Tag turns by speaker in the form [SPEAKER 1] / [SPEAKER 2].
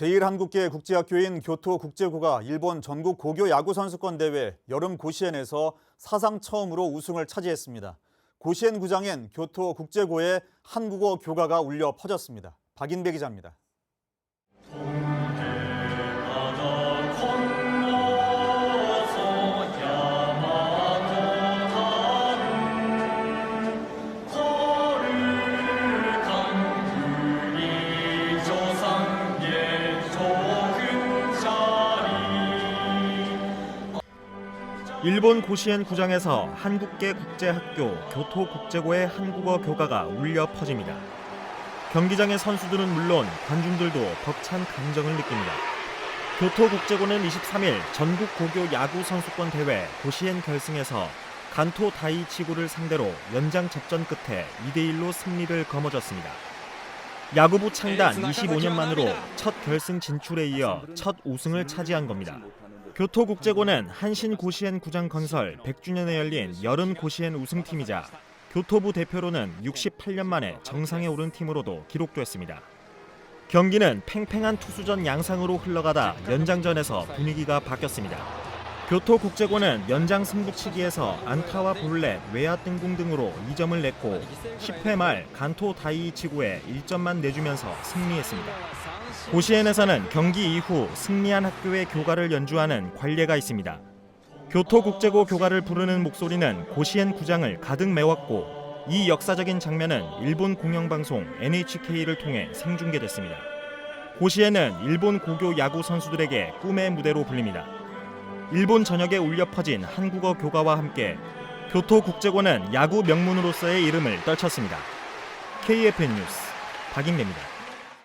[SPEAKER 1] 제1한국계 국제학교인 교토 국제고가 일본 전국 고교 야구 선수권 대회 여름 고시엔에서 사상 처음으로 우승을 차지했습니다. 고시엔 구장엔 교토 국제고의 한국어 교가가 울려 퍼졌습니다. 박인배 기자입니다.
[SPEAKER 2] 일본 고시엔 구장에서 한국계 국제학교 교토국제고의 한국어 교가가 울려 퍼집니다. 경기장의 선수들은 물론 관중들도 벅찬 감정을 느낍니다. 교토국제고는 23일 전국 고교 야구 선수권 대회 고시엔 결승에서 간토 다이치구를 상대로 연장 접전 끝에 2대 1로 승리를 거머쥐었습니다. 야구부 창단 25년 만으로 첫 결승 진출에 이어 첫 우승을 차지한 겁니다. 교토국제고는 한신 고시엔 구장 건설 100주년에 열린 여름 고시엔 우승팀이자 교토부 대표로는 68년 만에 정상에 오른 팀으로도 기록됐습니다. 경기는 팽팽한 투수전 양상으로 흘러가다 연장전에서 분위기가 바뀌었습니다. 교토국제고는 연장 승부치기에서 안타와 볼넷, 외야 뜬공 등으로 2점을 냈고 10회 말 간토 다이이치구에 1점만 내주면서 승리했습니다. 고시엔에서는 경기 이후 승리한 학교의 교가를 연주하는 관례가 있습니다. 교토국제고 교가를 부르는 목소리는 고시엔 구장을 가득 메웠고 이 역사적인 장면은 일본 공영방송 NHK를 통해 생중계됐습니다. 고시엔은 일본 고교 야구 선수들에게 꿈의 무대로 불립니다. 일본 전역에 울려 퍼진 한국어 교가와 함께 교토국제고는 야구 명문으로서의 이름을 떨쳤습니다. KFN 뉴스 박인배입니다.